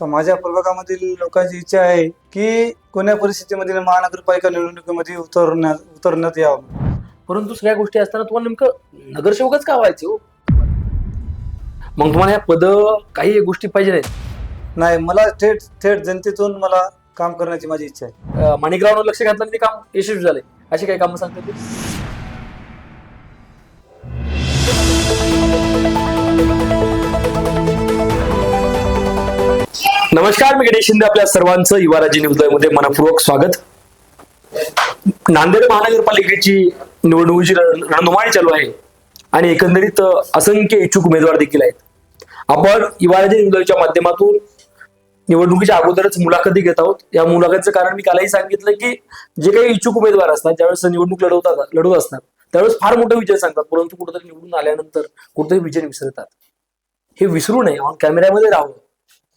तर माझ्या प्रभागामधील लोकांची इच्छा आहे की कोण्या परिस्थितीमध्ये महानगरपालिका निवडणुकीमध्ये उतरण्यात उतरण्यात यावं. परंतु सगळ्या गोष्टी असताना तुम्हाला नेमकं नगरसेवकच का व्हायचे हो? मग तुम्हाला या पद काही गोष्टी पाहिजे नाहीत. नाही मला थेट थेट जनतेतून मला काम करण्याची माझी इच्छा आहे. अं, माणिकरावनं लक्ष घातलं आणि ते काम यशस्वी झाले. अशी काही कामं सांगतात नमस्कार मी गणेश शिंदे आपल्या सर्वांचं युवाराजी न्यूजमध्ये मनपूर्वक स्वागत. नांदेड महानगरपालिकेची निवडणुकीची रणधुमाळी चालू आहे आणि एकंदरीत असंख्य इच्छुक उमेदवार देखील आहेत. आपण युवाराजी न्यूजच्या माध्यमातून निवडणुकीच्या अगोदरच मुलाखती घेत आहोत. या मुलाखतीचं कारण मी कालही सांगितलं की जे काही इच्छुक उमेदवार असतात ज्यावेळेस निवडणूक लढवतात लढवत असतात त्यावेळेस फार मोठे विजय सांगतात परंतु कुठेतरी निवडून आल्यानंतर कुठेतरी विजय विसरतात. हे विसरू नये ऑन कॅमेऱ्यामध्ये राहावं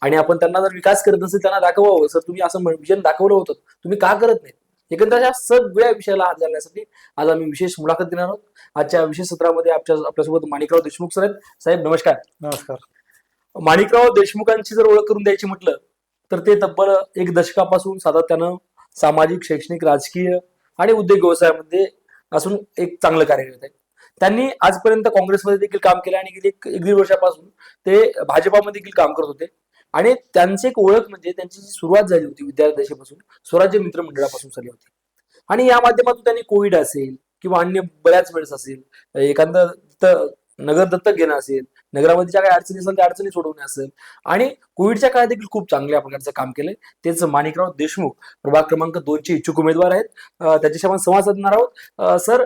आणि आपण त्यांना जर विकास करत असेल त्यांना दाखवावं. सर तुम्ही असं विजन दाखवलं होतं. तुम्ही का करत नाही एकंदर अशा सगळ्या विषयाला हात घालण्यासाठी आज आम्ही विशेष मुलाखत देणार आहोत. आजच्या विशेष सत्रामध्ये आपल्या आपल्यासोबत माणिकराव देशमुख सर आहेत. साहेब नमस्कार. नमस्कार. माणिकराव देशमुखांची जर ओळख करून द्यायची म्हटलं तर ते तब्बल एक दशकापासून सातत्यानं सामाजिक शैक्षणिक राजकीय आणि उद्योग व्यवसायामध्ये असून एक चांगलं कार्य करत आहे त्यांनी आजपर्यंत काँग्रेसमध्ये देखील काम केलं आणि गेली एक दीड वर्षापासून ते भाजपामध्ये देखील काम करत होते. आणि त्यांची एक ओळख म्हणजे त्यांची जी सुरुवात झाली होती विद्यार्थ्यापासून स्वराज्य मित्र मंडळापासून झाली होती. आणि या माध्यमातून त्यांनी कोविड असेल किंवा अन्य बऱ्याच वेळेस असेल एखादं नगर दत्तक घेणं असेल नगरामध्ये ज्या काही अडचणी असेल त्या अडचणी सोडवणे असेल. आणि कोविडच्या काळात देखील खूप चांगल्या प्रकारचं काम केलंय. तेच माणिकराव देशमुख प्रभाग क्रमांक दोनचे इच्छुक उमेदवार आहेत. त्याच्याशी आपण संवाद साधणार आहोत. सर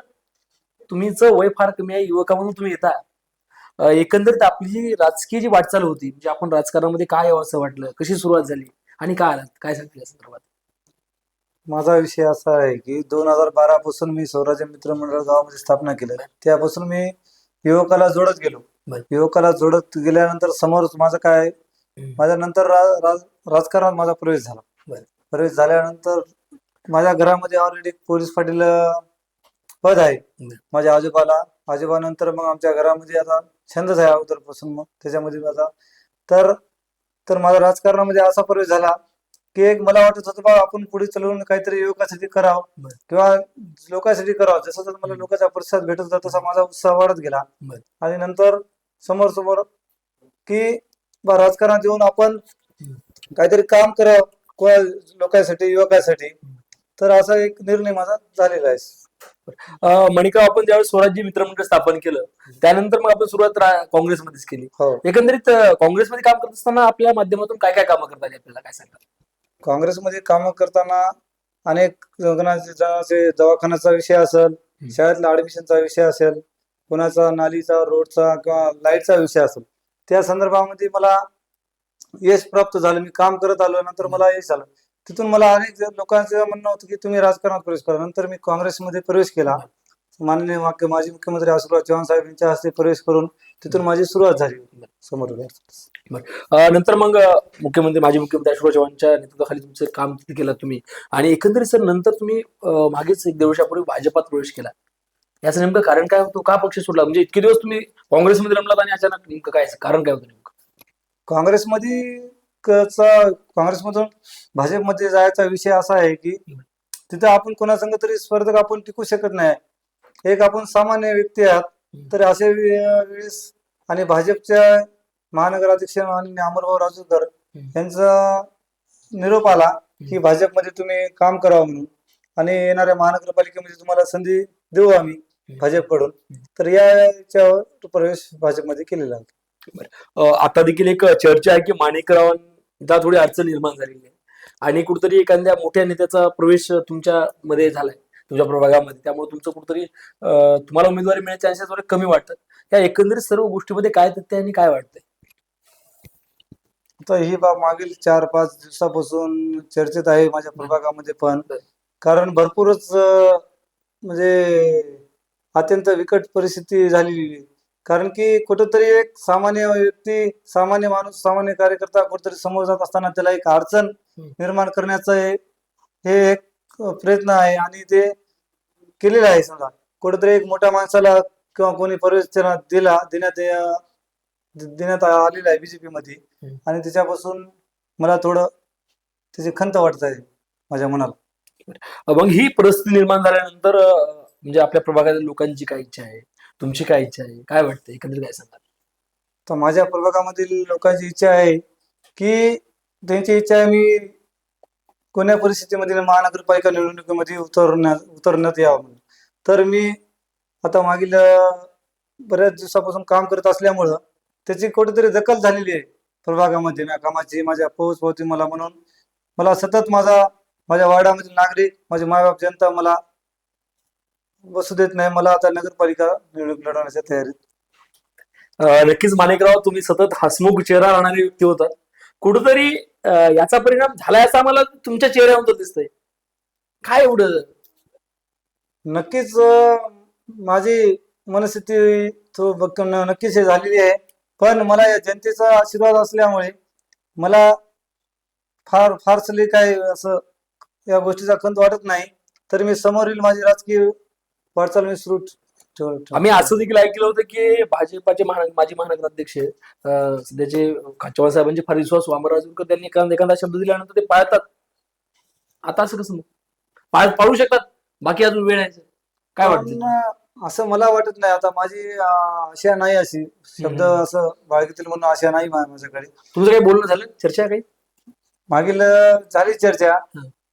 तुम्हीच वय फार कमी आहे युवका म्हणून तुम्ही येता. एकंदरीत आपली जी राजकीय जी वाटचाल होती म्हणजे आपण राजकारणामध्ये काय यावं असं वाटलं? कशी सुरुवात झाली? आणि काय आलात काय सांगतील या संदर्भात? माझा विषय असा आहे की दोन हजार बारा पासून मी स्वराज्य मित्र मंडळ गावामध्ये स्थापना केलं त्यापासून मी युवकाला जोडत गेलो. युवकाला जोडत गेल्यानंतर समोर माझं काय? माझ्या नंतर राजकारणात माझा प्रवेश झाला. प्रवेश झाल्यानंतर माझ्या घरामध्ये ऑलरेडी पोलीस पाटील पद आहे बरं. माझ्या आजोबाला आजोबानंतर मग आमच्या घरामध्ये आता छंदच आहे अगोदरपासून मग त्याच्यामध्ये माझा तर तर माझा राजकारणामध्ये असा प्रवेश झाला की एक मला वाटत होतं बा आपण पुढे चालवून काहीतरी युवकासाठी करावं. किंवा लोकांसाठी करावं. जसं जसं मला लोकांचा प्रतिसाद भेटत होता तसा माझा उत्साह वाढत गेला. आणि नंतर समोर समोर की बा राजकारणात येऊन आपण काहीतरी काम करावं लोकांसाठी युवकांसाठी तर असा एक निर्णय माझा झालेला आहे. अं, माणिकराव आपण ज्यावेळेस स्वराज्य मित्रमंडळ स्थापन केलं त्यानंतर मग आपण सुरुवात काँग्रेसमध्येच केली. हो. एकंदरीत काँग्रेसमध्ये काम करत असताना आपल्या माध्यमातून काय काय कामं करता आली आपल्याला? काय सांगतात काँग्रेसमध्ये कामं करताना अनेक जणांचे दवाखान्याचा विषय असेल शाळेतला ऍडमिशनचा विषय असेल कोणाचा नालीचा रोडचा किंवा लाईटचा विषय असेल त्या संदर्भामध्ये मला यश प्राप्त झालं. मी काम करत आलो नंतर मला यश आलं. तिथून मला अनेक लोकांचं म्हणणं होतं की तुम्ही राजकारणात प्रवेश करा नंतर मी काँग्रेसमध्ये प्रवेश केला. माननीय वाक्य माजी मुख्यमंत्री आशीर्वाद चव्हाण साहेब यांच्या हस्ते प्रवेश करून तिथून माझी सुरुवात झाली समोर नंतर मग मुख्यमंत्री माजी मुख्यमंत्री अशोक चव्हाणच्या नेतृत्वाखाली तुमचं काम तिथे केलं तुम्ही. आणि एकंदरीत सर नंतर तुम्ही मागेच एक दीड वर्षापूर्वी भाजपात प्रवेश केला. याचं नेमकं कारण काय होतं? का पक्ष सोडला? म्हणजे इतके दिवस तुम्ही काँग्रेसमध्ये रमलात आणि अचानक नेमकं काय? कारण काय होतं नेमकं? काँग्रेसमध्ये क- काँग्रेसमधून भाजपमध्ये जायचा विषय असा आहे की तिथे आपण कोणासंग तरी स्पर्धक आपण टिकू शकत नाही. एक आपण सामान्य व्यक्ती आहात तर अशा वेळेस आणि भाजपच्या महानगराध्यक्ष माननीय अमरभाऊ राजूकर यांचा निरोप आला की भाजपमध्ये तुम्ही काम करावं म्हणून आणि येणाऱ्या महानगरपालिकेमध्ये तुम्हाला संधी देऊ आम्ही भाजपकडून. तर याच्यावर प्रवेश भाजपमध्ये केलेला आता देखील एक चर्चा आहे की माणिकरावांचा थोडी अडचण निर्माण झालेली आहे. आणि कुठतरी एखाद्या मोठ्या नेत्याचा प्रवेश तुमच्या मध्ये झालाय तुमच्या प्रभागामध्ये. त्यामुळे तुमचं कुठतरी तुम्हाला उमेदवारी मिळण्याचे चान्सेस थोडे कमी वाटतात. या एकंदरीत सर्व गोष्टीमध्ये काय तथ्य आणि काय वाटतंय? तर ही बाब मागील चार पाच दिवसापासून चर्चेत आहे माझ्या प्रभागामध्ये पण. कारण भरपूरच म्हणजे अत्यंत विकट परिस्थिती झालेली. कारण की कुठंतरी एक सामान्य व्यक्ती सामान्य माणूस सामान्य कार्यकर्ता कुठेतरी समोर जात असताना त्याला एक अडचण. निर्माण करण्याचं हे एक प्रयत्न आहे आणि ते केलेलं आहे समजा कुठेतरी एक मोठ्या माणसाला किंवा कोणी प्रवेश त्यांना दिला देण्यात देण्यात आलेला आहे बीजेपी मध्ये. आणि त्याच्यापासून मला थोडं त्याची खंत वाटत आहे माझ्या मनाला मग ही परिस्थिती निर्माण झाल्यानंतर म्हणजे आपल्या प्रभागातील लोकांची काय इच्छा आहे तुमची काय इच्छा आहे? काय वाटतं एकंदरीत काय सांगाल? तर माझ्या प्रभागामधील लोकांची इच्छा आहे की त्यांची इच्छा आहे मी कोण्या परिस्थितीमध्ये महानगरपालिका निवडणुकीमध्ये उतरण्यात उतरण्यात यावं म्हणून. तर मी आता मागील बऱ्याच दिवसापासून काम करत असल्यामुळं त्याची कुठेतरी दखल झालेली आहे प्रभागामध्ये. माझ्या कामाची माझ्या पोहोच होती मला म्हणून मला सतत माझा माझ्या वार्डामधील नागरिक माझे मायबाप जनता मला बसू देत नाही. मला आता नगरपालिका निवडणूक लढवण्याच्या तयारीत. अं, नक्कीच माणिकराव तुम्ही सतत हसमुख चेहरा राहणारे व्यक्ती होतात कुठंतरी अं, याचा परिणाम झालाय असं आम्हाला तुमच्या चेहऱ्यावर दिसतंय. काय एवढं? नक्कीच अं, माझी मनस्थिती तो बघ- नक्कीच हे झालेली आहे. पण मला या जनतेचा आशीर्वाद असल्यामुळे मला फार फारसली काय असं या गोष्टीचा खंत वाटत नाही. तर मी समोरील माझी राजकीय वाटचाल मी सुरू ठेव- ठेव- आम्ही असं देखील ऐकलं होतं की भाजपाचे महान माजी महानगराध्यक्ष अं, सध्याचे चव्हाण साहेबांचे फार विश्वास वामराजूरकर त्यांनी एखादा एखादा शब्द दिल्यानंतर ते पाळतात. आता असं कसं मग? पाळ पाळू शकतात. बाकी अजून वेळ आहे काय वाटतं? पण असं मला वाटत नाही. आता माझी अं, आशा नाही अशी. शब्द हम्म. असं बाळगीतील म्हणून आशा नाही मा- माझ्याकडे. तुमचं काही बोलणं झालं? चर्चा काही? मागील अं, झाली चर्चा.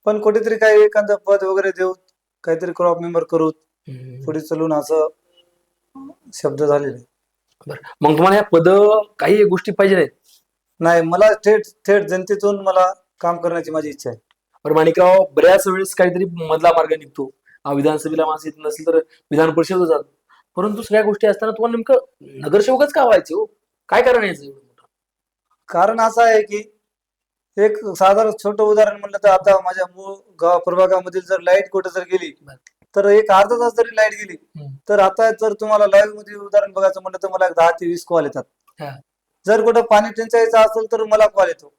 पण कुठेतरी काही एखादं पद वगैरे देऊ काहीतरी क्रॉप मेंबर करू. पुढे चलून असं शब्द झालेले मग तुम्हाला या पद काही गोष्टी पाहिजे नाही मला थेट थेट जनतेतून मला काम करण्याची माझी इच्छा आहे. पण माणिकराव बऱ्याच वेळेस काहीतरी मधला मार्ग निघतो. हा विधानसभेला माणसं येत नसेल तर विधान परिषद जात. परंतु सगळ्या गोष्टी असताना तुम्हाला नेमकं नगरसेवकच का व्हायचे हो? काय कारण याचं एवढं मोठं? कारण असं आहे की एक साधारण छोटं उदाहरण म्हणलं तर आता माझ्या मूळ गाव प्रभागामधील जर लाइट कुठे जर गेली बर. तर एक अर्धा तास जरी लाइट गेली. तर आता जर तुम्हाला लाईव्हमध्ये उदाहरण बघायचं म्हणलं तर मला दहा ते वीस कॉल येतात. जर कुठं पाणी टंचाईचा असेल तर मला कॉल येतो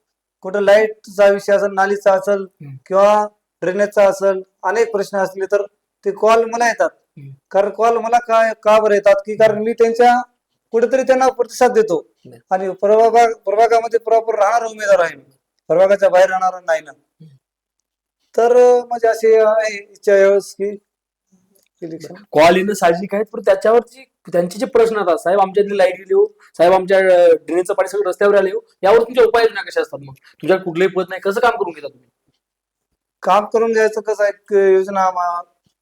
कुठं लाईटचा विषय असेल नालीचा असेल. किंवा ड्रेनेजचा असेल अनेक प्रश्न असले तर ते कॉल मला येतात. कारण कॉल मला काय का बरं येतात की कारण मी त्यांच्या कुठेतरी त्यांना प्रतिसाद देतो. आणि प्रभाग प्रभागामध्ये प्रॉपर राहणार उमेदवार आहे प्रभागाच्या बाहेर राहणार नाही ना तर माझी अशी आहे इच्छा यावेळेस की इलेक्शन कॉल येणं साहजिक आहे पण त्याच्यावरची त्यांचे जे प्रश्न असतात साहेब आमच्या इथली लाइट गेली हो. साहेब आमच्या ड्रेनेजचं पाणी सगळं रस्त्यावर आले हो. यावर तुमच्या उपाययोजना कशा असतात मग? तुझ्या कुठलंही पद नाही. कसं काम करून घेता तुम्ही? काम करून घ्यायचं कसं आहे एक योजना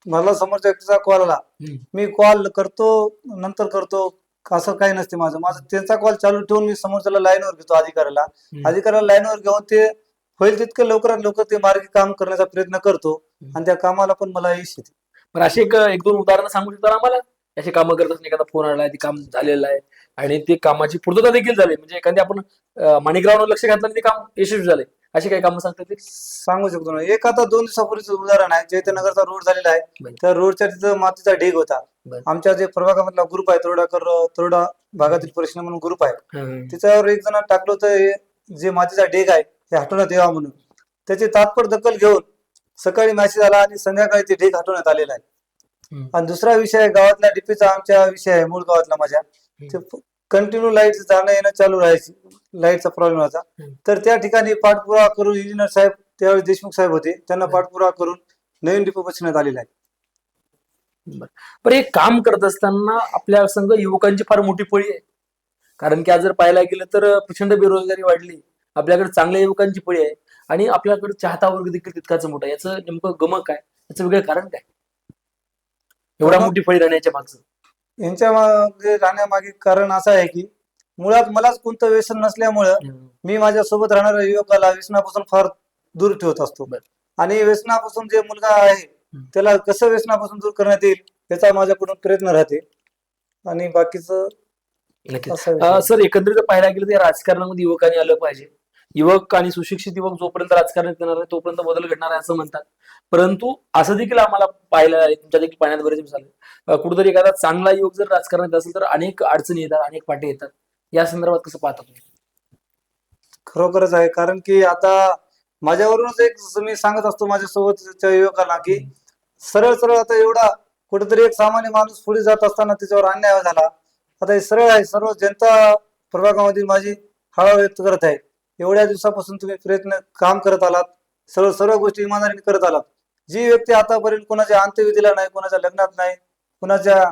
मला समोरच्या व्यक्तीचा कॉल आला. हम्म. मी कॉल करतो नंतर करतो. असं काही नसते माझं. माझं त्यांचा कॉल चालू ठेवून मी समोरच्याला लाईनवर घेतो अधिकाऱ्याला. हम्म. अधिकाऱ्याला लाईनवर घेऊन ते होईल तितकं लवकरात लवकर ते मार्गी काम करण्याचा प्रयत्न करतो. आणि त्या कामाला पण मला यश येते. पण असे एक एक दोन उदाहरणं सांगू शकता आम्हाला? असे कामं करत असताना एखादा फोन आलाय ते काम झालेलं आहे आणि ते कामाची पूर्तता देखील झाली. म्हणजे एखादी आपण अं, माणिकरावनं लक्ष घातलं आणि ते काम यशस्वी झाले. अशी काही कामं सांगतात ते सांगू शकतो ना. एक आता दोन दिवसापूर्वीच उदाहरण आहे. चैत्यनगरचा रोड झालेला आहे. त्या रोडच्या तिथं मातीचा ढीग होता. आमच्या जे प्रभागामधला ग्रुप आहे तोरडाकर तोरडा भागातील प्रश्न म्हणून ग्रुप आहे. त्याच्यावर एक जण टाकलं होतं हे जे मातीचा ढीग आहे ते हटवण्यात यावा म्हणून. त्याची तात्पर दखल घेऊन सकाळी मॅसेज आला आणि संध्याकाळी ते ढीग हटवण्यात आलेला आहे. आणि दुसरा विषय आहे गावातल्या डीपीचा आमच्या विषय आहे मूळ गावातला माझ्या. ते कंटिन्यू लाइट जाणं येणं चालू राहायची लाईटचा प्रॉब्लेम होता. तर त्या ठिकाणी पाठपुरावा करून इंजिनियर साहेब त्यावेळी देशमुख साहेब होते त्यांना पाठपुरावा करून नवीन डिपो बसवण्यात आलेला आहे. पण हे काम करत असताना आपल्या संघ युवकांची फार मोठी पळी आहे. कारण की आज जर पाहायला गेलं तर प्रचंड बेरोजगारी वाढली. आपल्याकडे चांगल्या युवकांची पळी आहे. आणि आपल्याकडे चाहता वर्ग देखील तितकाच मोठा आहे. याचं नेमकं गमक काय याचं वेगळं कारण काय? एवढा मोठी फळी राहण्याच्या मागचं. यांच्या मागे राहण्यामागे कारण असं आहे की मुळात मलाच कोणतं व्यसन नसल्यामुळं मी माझ्या सोबत राहणाऱ्या युवकाला व्यसनापासून फार दूर ठेवत असतो. आणि व्यसनापासून जे मुलगा आहे त्याला कसं व्यसनापासून दूर करण्यात येईल याचा माझ्याकडून प्रयत्न राहते. आणि बाकीचं. सर एकंदरीत पाहायला गेलं तर राजकारणामध्ये युवकांनी आलं पाहिजे. युवक आणि सुशिक्षित युवक जोपर्यंत राजकारणात करणार आहे तोपर्यंत बदल घडणार आहे असं म्हणतात. परंतु असं देखील आम्हाला पाहायला आहे, तुमच्या देखील पाहण्यात बरेच दिवस कुठेतरी एखादा चांगला युवक जर राजकारणात असेल तर अनेक अडचणी येतात अनेक पाठी येतात. या संदर्भात कसं पाहता तुम्ही? खरोखरच आहे कारण की आता माझ्यावरूनच एक मी सांगत असतो माझ्या सोबतच्या युवकांना की सरळ सरळ आता एवढा कुठेतरी एक सामान्य माणूस पुढे जात असताना त्याच्यावर अन्याय झाला. आता हे सरळ आहे सर्व जनता प्रभागामधील माझी हळा व्यक्त करत आहे. एवढ्या दिवसापासून तुम्ही प्रयत्न काम करत आलात. सर्व सर्व गोष्टी इमानदारीने करत आलात. जी व्यक्ती आतापर्यंत कोणाच्या अंत्यविधीला नाही कोणाच्या लग्नात नाही कोणाच्या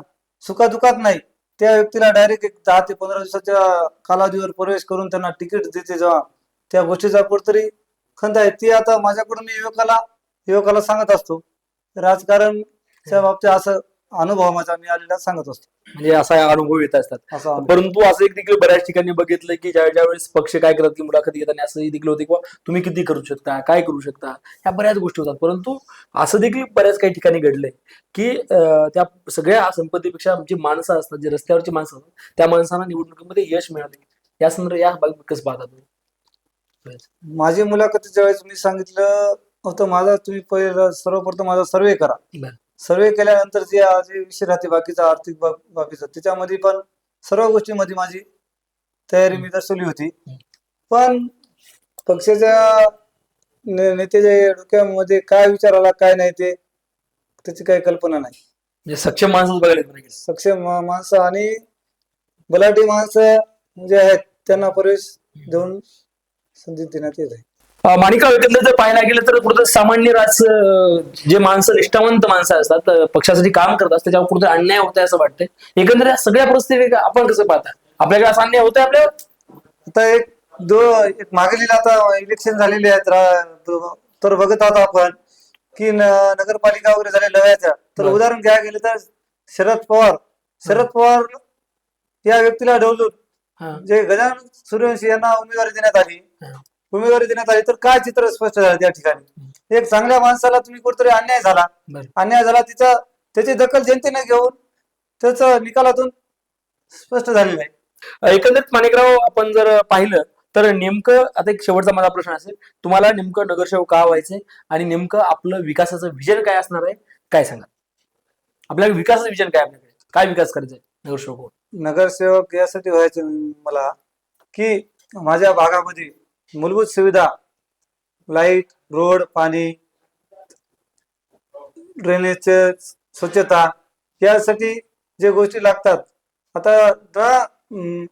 सुखादुखात नाही त्या व्यक्तीला डायरेक्ट एक दहा ते पंधरा दिवसाच्या कालावधीवर प्रवेश करून त्यांना तिकीट देते जेव्हा. त्या गोष्टीचा कुठतरी खंत आहे. ती आता माझ्याकडून मी युवकाला युवकाला सांगत असतो. राजकारणच्या बाबतीत असं अनुभव माझा मी आलेला सांगत असतो. म्हणजे असा अनुभव येत असतात. असा अनुभव. परंतु असं एक देखील बऱ्याच ठिकाणी बघितलं की ज्या ज्या वेळेस पक्ष काय करत की मुलाखती घेताना असंही देखील होते किंवा तुम्ही किती करू शकता काय करू शकता ह्या बऱ्याच गोष्टी होतात. परंतु असं देखील बऱ्याच काही ठिकाणी घडलंय की अं, त्या सगळ्या संपत्तीपेक्षा जी माणसं असतात जे रस्त्यावरची माणसं असतात त्या माणसांना निवडणुकीमध्ये यश मिळाले या संदर्भात या बाबतीत कसं पाहता तुम्ही माझी मुलाखतीच्या वेळेस मी सांगितलं होतं माझा तुम्ही पहिलं सर्वप्रथम माझा सर्वे करा. बरं. सर्वे केल्यानंतर जे जे विषय राहते बाकीचा आर्थिक बाबीचा त्याच्यामध्ये पण सर्व गोष्टींमध्ये माझी तयारी मी दर्शवली होती. पण पक्षाच्या नेत्याच्या डोक्यामध्ये काय विचार आला काय नाही ते त्याची काही कल्पना नाही म्हणजे सक्षम माणसं बघायला. सक्षम माणसं आणि बलाढ्य माणसं जे आहेत त्यांना प्रवेश देऊन संधी देण्यात येत आहे माणिकराव एकंदर जर पाहायला गेलं तर कुठं सामान्य राज जे माणसं निष्ठावंत माणसं असतात पक्षासाठी काम करतात त्याच्यावर कुठं अन्याय होत असं वाटतंय एकंदर या सगळ्या परिस्थिती आपण कसं पाहता आपल्याकडे असा अन्याय होतोय आपल्यावर आता एक दो एक मागेलीला आता इलेक्शन झालेले आहेत तर बघत आहोत आपण की नगरपालिका वगैरे झाले लव्याच्या तर. उदाहरण घ्या गेलं तर शरद पवार शरद पवार या व्यक्तीला ढवलून. जे गजानन सूर्यवंशी यांना उमेदवारी देण्यात आली. उमेदवारी देण्यात आली तर काय चित्र स्पष्ट झालं त्या ठिकाणी? एक चांगल्या माणसाला तुम्ही कुठेतरी अन्याय झाला. अन्याय झाला तिचा त्याची दखल जनतेने घेऊन त्याचं निकालातून स्पष्ट झालेलं आहे. एकंदरीत माणिकराव आपण जर पाहिलं तर नेमकं आता एक शेवटचा माझा प्रश्न असेल तुम्हाला नेमकं नगरसेवक का व्हायचंय आणि नेमकं आपलं विकासाचं विजन काय असणार आहे काय सांगा? आपल्या विकासाचं विजन काय आपल्याकडे? काय विकास करायचा आहे नगरसेवक? नगरसेवक यासाठी व्हायचे मला की माझ्या भागामध्ये मूलभूत सुविधा लाइट रोड पाणी ड्रेनेज स्वच्छता यासाठी जे गोष्टी लागतात. आता न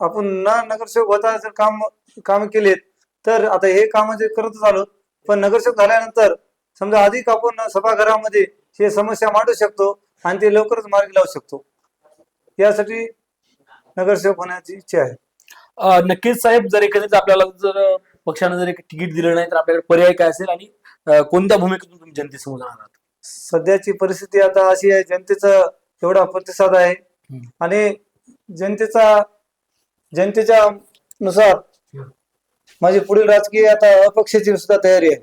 आपण ना नगरसेवक होता जर काम काम केलेत तर आता हे काम जे करतच आलो पण नगरसेवक झाल्यानंतर समजा अधिक आपण सभागृहामध्ये हे समस्या मांडू शकतो आणि ते लवकरच मार्गी लावू शकतो. यासाठी नगरसेवक होण्याची इच्छा आहे. नक्कीच साहेब जर एकंदरीत आपल्याला जर पक्षानं जर एक तिकीट दिलं नाही तर आपल्याकडे पर्याय काय असेल आणि कोणत्या भूमिकेतून तुम्ही जनतेसमोर जाणार आहात? सध्याची परिस्थिती आता अशी आहे जनतेचा एवढा प्रतिसाद आहे. आणि जनतेचा जनतेच्या नुसार माझी पुढील राजकीय आता अपक्षाची सुद्धा तयारी आहे.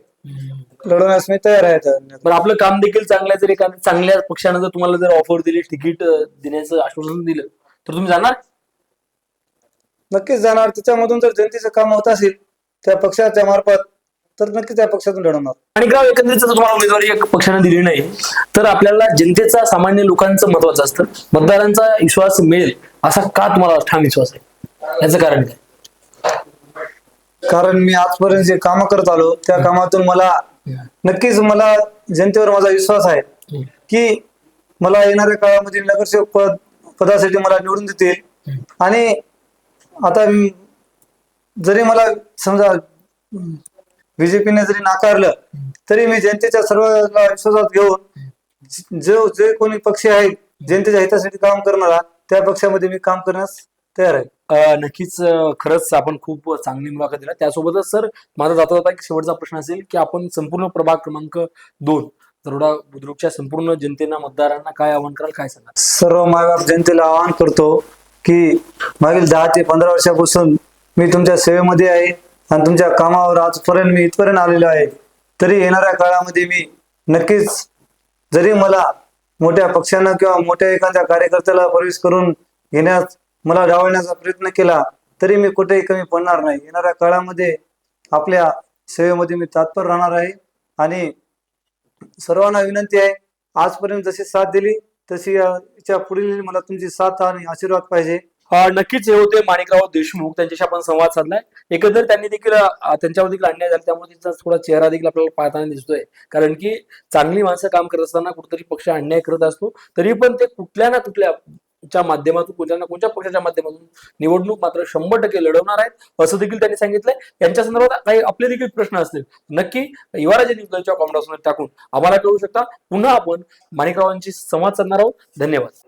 लढवण्यास मी तयार आहे. पण आपलं काम देखील चांगलं आहे जर एखाद्या चांगल्या पक्षानं जर तुम्हाला जर ऑफर दिली तिकीट देण्याचं आश्वासन दिलं तर तुम्ही जाणार? नक्कीच जाणार. त्याच्यामधून जर जनतेचं काम होत असेल त्या पक्षाच्या मार्फत तर नक्कीच त्या पक्षातून लढवणार आणि ग्राम एकंदरीत तुम्हाला उमेदवारी एक पक्षाने दिली नाही तर आपल्याला जनतेचा सामान्य लोकांचं महत्वाचं असतं. मतदारांचा विश्वास मिळेल असा का तुम्हाला ठाम विश्वास आहे? याचं कारण काय? कारण मी आजपर्यंत जे काम करत आलो त्या कामातून मला नक्कीच मला जनतेवर माझा विश्वास आहे की मला येणाऱ्या काळामध्ये नगरसेवक पद पदासाठी मला निवडून देतील. आणि आता मी- जरी मला समजा बीजेपीने जरी नाकारलं तरी मी जनतेच्या सर्व विश्वासात घेऊन जो जे कोणी पक्ष आहे जनतेच्या हितासाठी काम करणारा त्या पक्षामध्ये मी काम करण्यास तयार आहे. नक्कीच खरंच आपण खूप चांगली मुलाखत दिला. त्यासोबतच सर माझा जाता जाता एक शेवटचा प्रश्न असेल की आपण संपूर्ण प्रभाग क्रमांक दोन दरोडा बुद्रुकच्या संपूर्ण जनतेना मतदारांना काय आवाहन कराल काय सांगाल? सर्व मायबाप जनतेला आवाहन करतो की मागील दहा ते पंधरा वर्षापासून मी तुमच्या सेवेमध्ये आहे आणि तुमच्या कामावर आजपर्यंत मी इथपर्यंत आलेलो आहे. तरी येणाऱ्या काळामध्ये मी नक्कीच जरी मला मोठ्या पक्षानं किंवा मोठ्या एखाद्या कार्यकर्त्याला प्रवेश करून घेण्यास मला डावळण्याचा प्रयत्न केला तरी मी कुठेही कमी पडणार नाही. येणाऱ्या काळामध्ये आपल्या सेवेमध्ये मी तात्पर राहणार आहे आणि सर्वांना विनंती आहे आजपर्यंत जशी साथ दिली तशी अ, पुढील मला तुमची साथ आणि आशीर्वाद पाहिजे. हा नक्कीच हे होते माणिकराव देशमुख. त्यांच्याशी आपण संवाद साधलाय. एकंदर त्यांनी देखील त्यांच्यावर देखील अन्याय झाला. त्यामुळे त्यांचा थोडा चेहरा देखील आपल्याला पाहताना दिसतोय. कारण की चांगली माणसं काम करत असताना कुठेतरी पक्ष अन्याय करत असतो. तरी पण ते कुठल्या ना कुठल्या च्या माध्यमातून कोणत्या ना कोणत्या पक्षाच्या माध्यमातून निवडणूक मात्र शंभर टक्के लढवणार आहेत असं देखील त्यांनी सांगितलंय. यांच्या संदर्भात काही आपले देखील प्रश्न असतील. नक्की युवराजे न्यूजच्या कॉमेंट टाकून आम्हाला कळू शकता. पुन्हा आपण माणिकरावांशी संवाद साधणार आहोत. धन्यवाद.